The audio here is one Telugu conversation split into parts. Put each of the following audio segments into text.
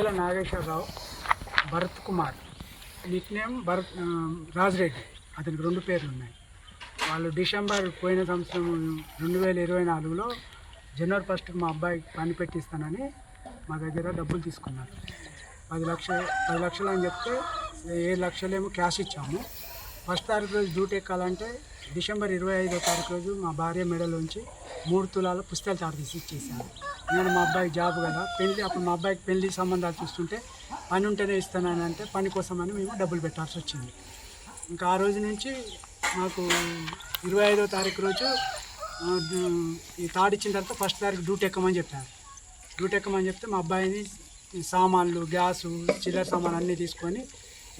నాగేశ్వరరావు భరత్ కుమార్. నిక్ నేమ్ భరత్ ఆ, రాజరెడ్డి. అతనికి రెండు పేర్లు ఉన్నాయి. వాళ్ళు డిసెంబర్ పోయిన సంవత్సరం రెండు వేల ఇరవై నాలుగులో జనవరి ఫస్ట్కి మా అబ్బాయికి పని పెట్టిస్తానని మా దగ్గర డబ్బులు తీసుకున్నారు. పది లక్షలు పది లక్షలు అని చెప్తే ఏడు లక్షలేమో క్యాష్ ఇచ్చాము. ఫస్ట్ తారీఖు రోజు డ్యూటీ ఎక్కాలంటే డిసెంబర్ ఇరవై ఐదో తారీఖు రోజు మా భార్య మెడలోంచి మూడు తులాల పుస్తకాలు తారు తీసి ఇచ్చేసాను నేను మా అబ్బాయికి జాబ్ కదా. పెళ్ళి అప్పుడు మా అబ్బాయికి పెళ్ళి సంబంధాలు చూస్తుంటే పని ఉంటేనే ఇస్తానని అంటే పని కోసం అని మేము డబ్బులు పెట్టాల్సి వచ్చింది. ఇంకా ఆ రోజు నుంచి మాకు ఇరవై ఐదో తారీఖు రోజు ఈ తాడు ఇచ్చిన తర్వాత ఫస్ట్ తారీఖు డ్యూటీ ఎక్కమని చెప్పారు. డ్యూటీ ఎక్కమని చెప్తే మా అబ్బాయిని సామాన్లు గ్యాసు చిల్లర సామాన్ అన్నీ తీసుకొని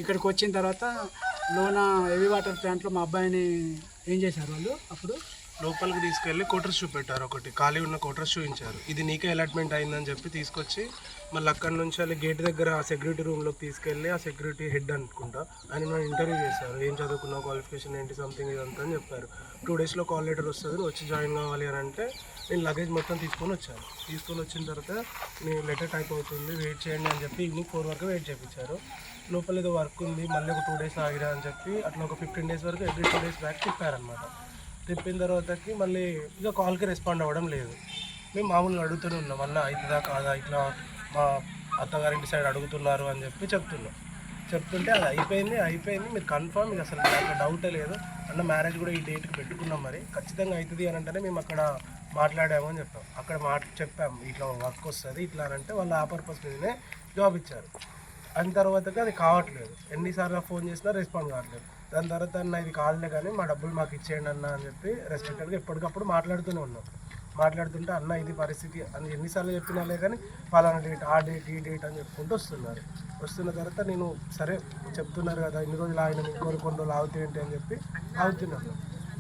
ఇక్కడికి వచ్చిన తర్వాత లోన హెవీ వాటర్ ప్లాంట్లో మా అబ్బాయిని ఏం చేశారు వాళ్ళు? అప్పుడు లోపలికి తీసుకెళ్ళి కోటర్స్ చూపెట్టారు ఒకటి. ఖాళీ ఉన్న కోటర్స్ చూపించారు ఇది నీకే అలాట్మెంట్ అయిందని చెప్పి తీసుకొచ్చి మళ్ళీ అక్కడి నుంచి వెళ్ళి గేట్ దగ్గర ఆ సెక్యూరిటీ రూమ్లోకి తీసుకెళ్ళి ఆ సెక్యూరిటీ హెడ్ అనుకుంటా. ఆయన మనం ఇంటర్వ్యూ చేశారు. ఏం చదువుకున్నావు? క్వాలిఫికేషన్ ఏంటి? సంథింగ్ ఇదంతా అని చెప్పారు. టూ డేస్లో కాల్ లెటర్ వస్తుంది. వచ్చి జాయిన్ కావాలి అని అంటే నేను లగేజ్ మొత్తం తీసుకొని వచ్చాను. తీసుకొని వచ్చిన తర్వాత మీ లెటర్ టైప్ అవుతుంది. వెయిట్ చేయండి అని చెప్పి ఈవినింగ్ ఫోర్ వరకు వెయిట్ చేయించారు లోపల ఏదో వర్క్ ఉంది. మళ్ళీ ఒక టూ డేస్ ఆగిరా అని చెప్పి అట్లా ఒక ఫిఫ్టీన్ డేస్ వరకు ఎవ్రీ టూ డేస్ బ్యాక్ తిప్పారనమాట తిప్పిన తర్వాతకి మళ్ళీ ఇక కాల్కి రెస్పాండ్ అవ్వడం లేదు. మేము మామూలుగా అడుగుతూనే ఉన్నాం. అన్న అవుతుందా కాదా? ఇట్లా మా అత్తగారింటి సైడ్ అడుగుతున్నారు అని చెప్పి చెప్తున్నాం. చెప్తుంటే అది అయిపోయింది అయిపోయింది. మీరు కన్ఫర్మ్ మీకు అసలు దాంట్లో డౌటే లేదు. అన్న మ్యారేజ్ కూడా ఈ డేట్కి పెట్టుకున్నాం మరి. ఖచ్చితంగా అవుతుంది అని అంటేనే మేము అక్కడ మాట్లాడాము అని చెప్పాం. అక్కడ మాట చెప్పాం ఇట్లా వర్క్ వస్తుంది ఇట్లా అని అంటే వాళ్ళు ఆ పర్పస్ మీదనే జాబ్ ఇచ్చారు. అయిన తర్వాతకి అది కావట్లేదు. ఎన్నిసార్లు ఫోన్ చేసినా రెస్పాండ్ కావట్లేదు. దాని తర్వాత అన్న ఇది కాదులే కానీ మా డబ్బులు మాకు ఇచ్చేయండి అన్న అని చెప్పి రెస్ట్రిక్టెడ్గా ఎప్పటికప్పుడు మాట్లాడుతూనే ఉన్నాం. మాట్లాడుతుంటే అన్న ఇది పరిస్థితి అని ఎన్నిసార్లు చెప్పినాలే కానీ పలానా డేట్ ఆ డేట్ ఈ డేట్ అని చెప్పుకుంటూ వస్తున్నారు. వస్తున్న తర్వాత నేను సరే చెప్తున్నారు కదా ఇన్ని రోజులు ఆయన ఇంకొన్ని కొన్ని రోజులు ఆగుతాయి ఏంటి అని చెప్పి ఆగుతున్నాను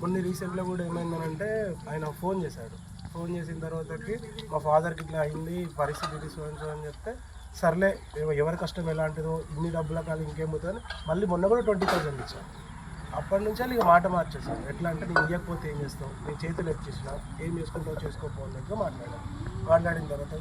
కొన్ని రీసెంట్లో కూడా ఏమైందనంటే ఆయన ఫోన్ చేశాడు. ఫోన్ చేసిన తర్వాతకి మా ఫాదర్కి ఇట్లా అయింది పరిస్థితి తీసుకోవచ్చు సో అని చెప్తే సర్లే ఎవరి కష్టం ఎలాంటిదో ఇన్ని డబ్బుల కాదు ఇంకేం మళ్ళీ మొన్న కూడా ట్వంటీ థౌసండ్ ఇచ్చాను అప్పటి నుంచి ఇక మాట మార్చేసాను ఎట్లా అంటే నేను ఇవ్వకపోతే ఏం చేస్తావు? నేను చేతులు ఎచ్చేసిన ఏం చేసుకుంటావు చేసుకోపోయినట్టుగా మాట్లాడాను మాట్లాడిన తర్వాత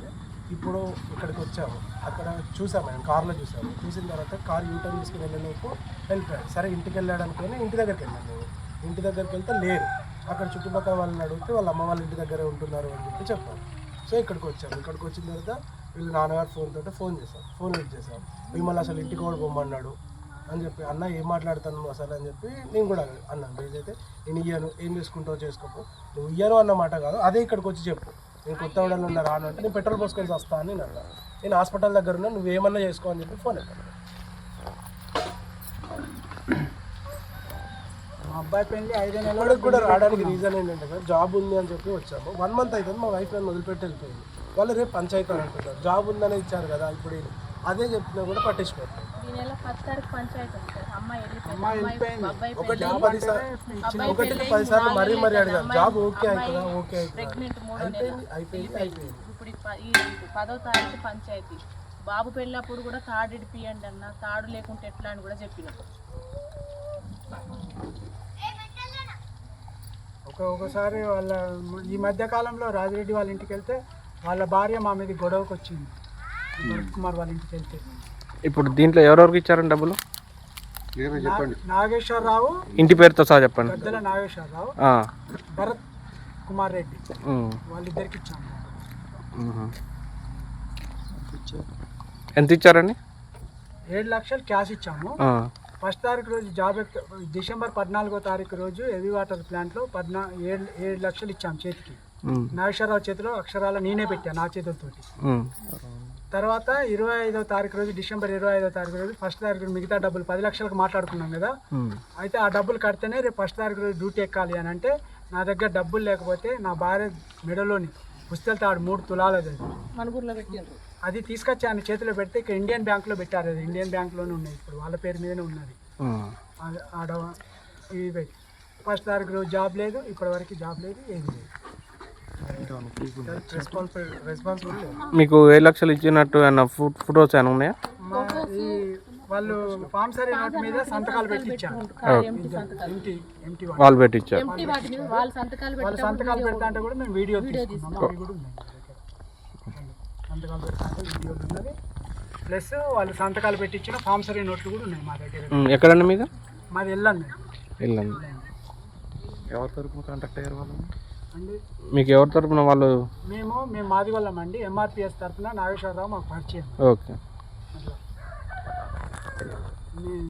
ఇప్పుడు ఇక్కడికి వచ్చాము. అక్కడ చూసాము ఆయన కార్లో చూసాము. చూసిన తర్వాత కార్ యూటర్న్ తీసుకుని వెళ్ళేలోపు వెళ్ళిపోయాడు సరే ఇంటికి వెళ్ళాడు అనుకుని ఇంటి దగ్గరికి వెళ్ళాను నేను ఇంటి దగ్గరికి వెళ్తే లేరు. అక్కడ చుట్టుపక్కల వాళ్ళని అడిగితే వాళ్ళ అమ్మ వాళ్ళ ఇంటి దగ్గరే ఉంటున్నారు అని చెప్పి చెప్పాను సో ఇక్కడికి వచ్చాము. ఇక్కడికి వచ్చిన తర్వాత వీళ్ళు నాన్నగారు ఫోన్ తోటి ఫోన్ చేశాం ఫోన్ లిఫ్ట్ చేశాం మిమ్మల్ని అసలు ఇంటికి కూడా పొమ్మన్నాడు అని చెప్పి అన్న ఏం మాట్లాడుతాను అసలు? అని చెప్పి నేను కూడా అన్నాను. అయితే నేను ఇయ్యాను. ఏం చేసుకుంటావు చేసుకోపో. నువ్వు ఇయ్యాను అన్న మాట కాదు. అదే ఇక్కడికి వచ్చి చెప్పు. నేను కొత్త ఉండలు ఉన్నా రాను అంటే నేను పెట్రోల్ పోసుకొని వస్తా అని నేను అన్నాను. నేను హాస్పిటల్ దగ్గర ఉన్నా నువ్వు ఏమన్నా చేసుకో అని చెప్పి ఫోన్ ఎత్తాను మా అబ్బాయి పెళ్ళి ఐదో నెలలు ఇప్పటికి కూడా రావడానికి రీజన్ ఏంటంటే జాబ్ ఉంది అని చెప్పి వచ్చాము. వన్ మంత్ అవుతుంది. మా వైఫ్ నన్ను వదిలిపెట్టి వెళ్ళిపోయింది. వాళ్ళు రేపు పంచాయతీ అని అంటున్నారు జాబ్ ఉందని ఇచ్చారు కదా ఇప్పుడు అదే చెప్పినా కూడా పట్టించుకోరు. ఒకటి పది సార్లు ఒకటి పది సార్లు మరీ మరీ అడిగారు జాబ్ ఓకే అవుతుందా? ఓకే అయిపోయింది అయిపోయింది అయిపోయింది. ఇప్పుడు పదో తారీఖు పంచాయతీ. బాబు పెళ్ళప్పుడు కూడా తాడు ఇడిపియండి అన్న తాడు లేకుంటే ఎట్లా అని కూడా చెప్పినాం. ఒక ఒకసారి వాళ్ళ ఈ మధ్య కాలంలో రాజిరెడ్డి వాళ్ళ ఇంటికి వెళ్తే వాళ్ళ భార్య మా మీద గొడవకు వచ్చింది భరత్ కుమార్ వాళ్ళ ఇంటికి వెళ్తే. ఇప్పుడు దీంట్లో ఎవరెవరికి ఇచ్చారండి డబ్బులు? నా- నాగేశ్వరరావు ఇంటి పేరుతో సహా చెప్పండి. గద్దెల నాగేశ్వరరావు ఆ, భరత్ కుమార్ రెడ్డి ఉమ్, వాళ్ళిద్దరికి ఇచ్చాము. ఉమ్. ఎంత ఇచ్చారండి ఏడు లక్షలు క్యాష్ ఇచ్చాము. ఆ, ఫస్ట్ తారీఖు రోజు జాబ్ ఎక్క- డిసెంబర్ పద్నాలుగో తారీఖు రోజు హెవీ వాటర్ ప్లాంట్లో పద్నా ఏడు ఏడు లక్షలు ఇచ్చాము చేతికి. నాగేశ్వరరావు చేతిలో అక్షరాల నేనే పెట్టాను నా చేతులతోటి. ఉమ్, తర్వాత ఇరవై ఐదో తారీఖు రోజు డిసెంబర్ ఇరవై ఐదో తారీఖు రోజు ఫస్ట్ తారీఖు రోజు మిగతా డబ్బులు పది లక్షలకు మాట్లాడుకున్నాం కదా. అయితే ఆ డబ్బులు కడితేనే రేపు ఫస్ట్ తారీఖు రోజు డ్యూటీ ఎక్కాలి అని అంటే నా దగ్గర డబ్బులు లేకపోతే నా భార్య మెడలోని పుస్తకాలు తాడు మూడు తులాలది అది. తీసుకొచ్చి ఆయన చేతిలో పెడితే ఇక్కడ ఇండియన్ బ్యాంక్లో పెట్టారు అది. ఇండియన్ బ్యాంక్లోనే ఉన్నాయి ఇప్పుడు వాళ్ళ పేరు మీదనే ఉన్నది. ఆడ ఫస్ట్ తారీఖు రోజు జాబ్ లేదు ఇప్పటివరకు జాబ్ లేదు ఏది లేదు. మీకు ఏ లక్షలు ఇచ్చినట్టు ఏమన్నా ఫోటో ఫొటోస్ ఏమైనా ఉన్నాయా? వాళ్ళు ఫామ్ సరీ నోట్ మీద సంతకాలు పెట్టించారు ఎంటీ సంతకాలు ఎంటీ ఎంటీ వాళ్ళు పెట్టించారు వాళ్ళ సంతకాలు వాళ్ళు పెట్టి సంతకాలు పెడతా అంటే కూడా మేము వీడియో. సంతకాలు పెడతా అంటే వీడియోలు ఉన్నది ప్లస్ వాళ్ళు సంతకాలు పెట్టించిన ఫార్మసరీ నోట్లు కూడా ఉన్నాయి మా దగ్గర. ఎక్కడండి మీద? మాది వెళ్ళండి వెళ్ళండి ఎవరి తరపున కాంటాక్ట్ అయ్యారు వాళ్ళు మీకు ఎవరి తరపున వాళ్ళు? మేము మేము మాది వాళ్ళం అండి ఎంఆర్పిఎస్ తరఫున నాగేశ్వరరావు మాకు పరిచయం. ఓకే.